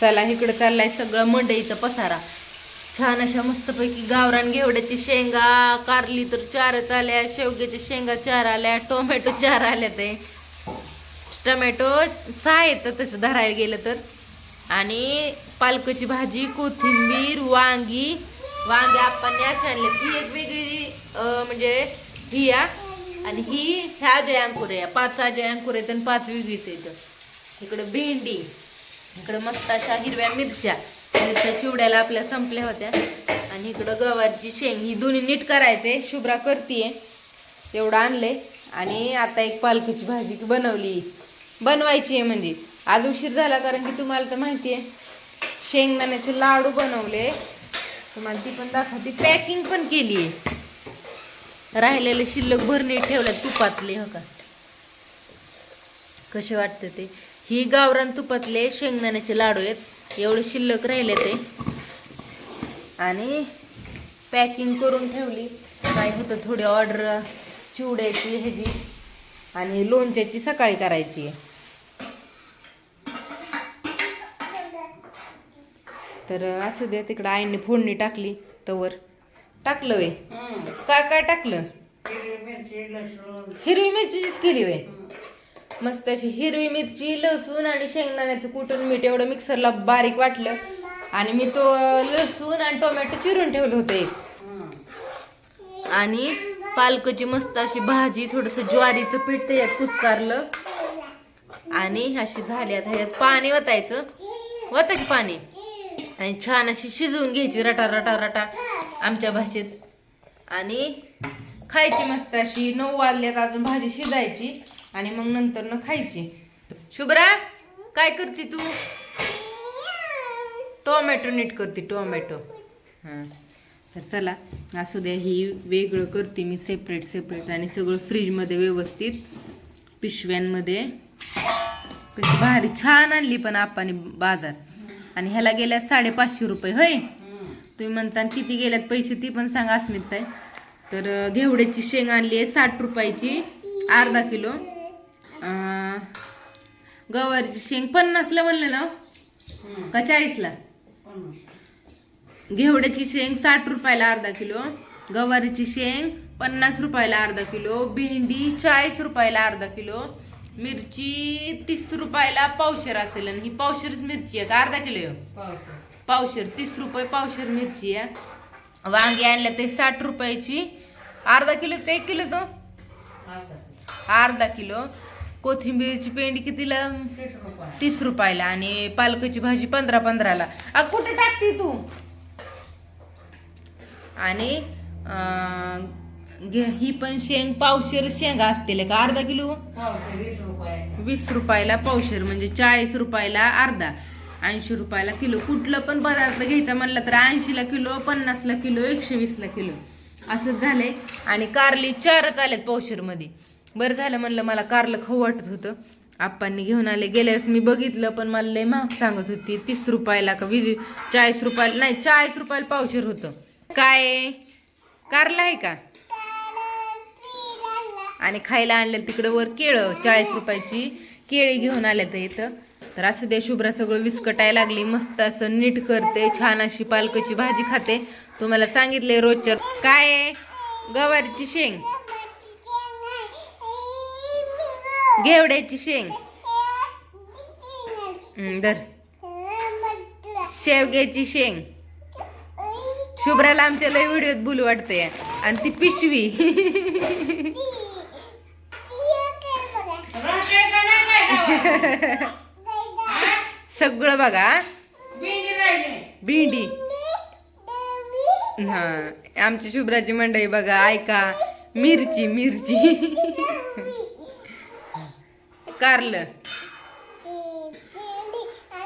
चला इकडं चाललाय सगळं मंडईचा पसारा. छान अशा मस्तपैकी गावरान घेवड्याची शेंगा कारली तर चारच आल्या शेवग्याच्या शेंगा चार आल्या टोमॅटो चार आल्या ते. टोमॅटो सहा येतं तसं धरायला गेलं तर. आणि पालकची भाजी कोथिंबीर वांगी. वांगी आपण अशा आणले ही एक वेगळी म्हणजे ही या आणि ही ह्या अजय अंकुर आहे. पाच अजय अंकुर आहेत आणि पाच वेगळीच आहेत. इकडं भेंडी. इकडं मस्त अशा हिरव्या मिरच्या. मिरच्या चिवड्याला आपल्या संपल्या होत्या. आणि इकडं गवारची शेंग ही दोन्ही नीट करायचे. शुभ्रा करतीये. एवढं आणले आणि आता एक पालकाची भाजी बनवली. बनवायची आहे म्हणजे. आज उशीर झाला कारण की तुम्हाला तर माहिती आहे शेंगदाण्याचे लाडू बनवले. तुम्हाला ती पण दाखवते. पॅकिंग पण केली आहे राहिलेले शिल्लक भरणे ठेवल्यात तुपातले हो का? कसे वाटते ते? ही गावरान तुपातले शेंगदाण्याचे लाडू आहेत. एवढे शिल्लक राहिले ते. आणि पॅकिंग करून ठेवली. काय होतं थोडी ऑर्डर चिवड्याची ह्याची आणि लोणच्याची सकाळी करायची. तर असू द्या तिकडं आईने फोडणी टाकली तवर. टाकलं वे. काय काय टाकलं? हिरवी मिरचीच केली वे. मस्त अशी हिरवी मिरची लसूण आणि शेंगदाण्याचं कुटून मीठ एवढं मिक्सरला बारीक वाटलं. आणि मी तो लसूण आणि टोमॅटो चिरून ठेवलं होतं एक. आणि पालकची मस्त अशी भाजी थोडंसं ज्वारीचं पीठ त्याच्यात कुस्कारलं. आणि अशी झाली आता ह्याच्यात पाणी वतायचं. वतायचं पाणी. आणि छान अशी शिजवून घ्यायची रटा रटा रटा आमच्या भाषेत आणि खायची मस्त अशी नऊ वाजल्यात अजून भाजी शिजायची. आणि मग नंतर न खायची. शुभ्रा काय करते तू? टोमॅटो नीट करते टोमॅटो. हां. तर चला असू द्या ही वेगळं करते मी सेपरेट सेपरेट आणि सगळं फ्रीजमध्ये व्यवस्थित पिशव्यांमध्ये. कशी भारी छान आणली पण आपाने बाजार. आणि ह्याला गेल्यात साडेपाचशे रुपये होय? तुम्ही म्हणता किती गेल्यात पैसे ती पण सांगा अस्मित ताई तर घेवड्याची शेंग आणली आहे साठ रुपयाची अर्धा किलो. गवारीची शेंग पन्नासला म्हणलं ना? का चाळीसला? घेवड्याची शेंग साठ रुपयाला अर्धा किलो गवारीची शेंग पन्नास रुपयाला अर्धा किलो भेंडी चाळीस रुपयाला अर्धा किलो मिरची तीस रुपयाला पावशेर असेल आणि ही पावशेरच मिरची आहे का? अर्धा किलो? पावशेर. तीस रुपये पावशेर मिरची आहे. वांगी आणल्या ते साठ रुपयाची. अर्धा किलो का एक किलो तो? अर्धा किलो. कोथिंबीरची पेंडी कितीला? तीस रुपयाला आणि पालकाची भाजी पंधरा पंधराला. अ कुठे टाकते तू? आणि घे- ही पण शेंग पावशेर शेंगा असतील का? अर्धा किलो? वीस रुपयाला पावशेर म्हणजे चाळीस रुपयाला अर्धा. ऐंशी रुपयाला किलो. कुठलं पण पदार्थ घ्यायचा म्हणलं तर ऐंशीला किलो पन्नासला किलो एकशे वीसला किलो. असंच झालंय. आणि कारली चारच आल्यात पावशेरमध्ये. बरं झालं म्हणलं मला कारलं खाऊ वाटत होतं. आप्पांनी घेऊन आले. गेल्या वेळेस मी बघितलं पण मला लय महाग सांगत होती. तीस रुपयाला का वीज चाळीस रुपयाला नाही चाळीस रुपयाला पावशेर होतं. काय? कारला आहे का? आणि खायला आणलं तिकडं वर केळं चाळीस रुपयाची केळी घेऊन आल्या तर इथं. तर असू द्या शुभ्रा सगळं विस्कटायला लागली. मस्त असं नीट करते छान अशी पालकाची भाजी खाते. तुम्हाला सांगितले रोजच्या काय? गवारीची शेंग. घेवड्याची शेंग. धर. शेवग्याची शेंग. शुभ्राला आमच्या लय व्हिडिओत बोलू वाटते. आणि ती पिशवी. सगळं बघा भेंडी. हा. आमची शुभ्राची मंडळी बघा ऐका. मिरची मिरची. कारलं.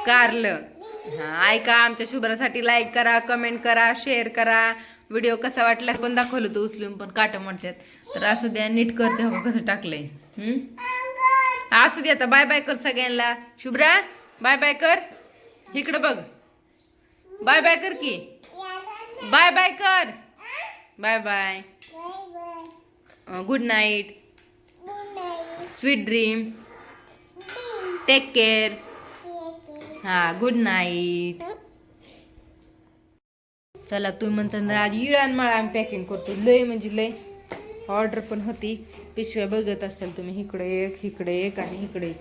कारलं. हा ऐका आमच्या शुभ्रासाठी लाईक करा कमेंट करा शेअर करा. व्हिडिओ कसा वाटला पण दाखवलं तो उचलून पण काट म्हणतात तर असू द्या नीट करते हो कसं टाकलंय. हम्म? असू दे आता बाय बाय कर सगळ्यांना. शुभ्रा बाय बाय कर. इकडं बघ. बाय बाय कर की. बाय बाय कर bye bye good night sweet dream take care हा गुड नाईट चला तुम्ही म्हणता ना आज इळान मला आम्ही पॅकिंग करतो. लय म्हणजे लय ऑर्डर पण होती. पिशव्या बघत असाल तुम्ही इकडे एक इकडे एक आणि इकडे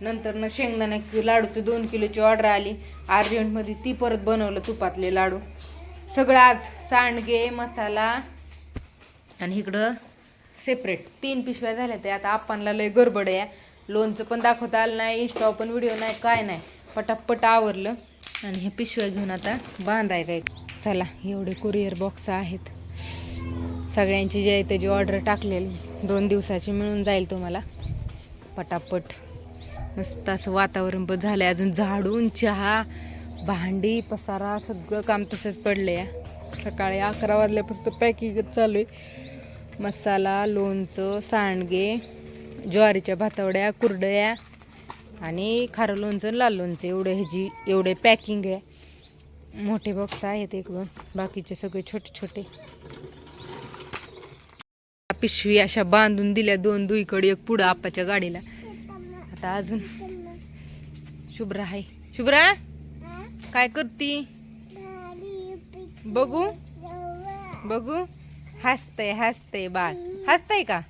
नंतर ना शेंगदाणा लाडूचं दोन किलोची ऑर्डर आली. अर्जंटमध्ये ती परत बनवलं तुपातले लाडू. सगळं आज सांडगे मसाला आणि इकडं सेपरेट तीन पिशव्या झाल्या त्या. आता आपणला लय गडबड आहे. लोणचं पण दाखवता आलं नाही इंस्टा पण व्हिडिओ नाही काय नाही. पटापट आवरलं. आणि हे पिशव्या घेऊन आता बांधायचं आहे. चला एवढे कुरिअर बॉक्स आहेत. सगळ्यांची जी आहे त्याची ऑर्डर टाकलेली. दोन दिवसाची मिळून जाईल तुम्हाला. पटापट. मस्त असं वातावरण पण झालंय. अजून झाडून चहा भांडी पसारा सगळं काम तसंच पडलं या सकाळी अकरा वाजल्यापासून पॅकिंगच चालू आहे. मसाला लोणचं सांडगे ज्वारीच्या भातावड्या कुरडया आणि खारं लोणचं आणि लाल लोणचं. एवढं ह्याची एवढे पॅकिंग आहे. मोठे बॉक्स आहेत एक दोन. बाकीचे सगळे छोटे छोटे. पिशवी अशा बांधून दिल्या दोन दुईकडे एक पुढं आप्पाच्या गाडीला. आता अजून शुभ्रा आहे. शुभ्रा? काय करती? बघू. बघू. हसतय हसतय बाळ. हसतय का?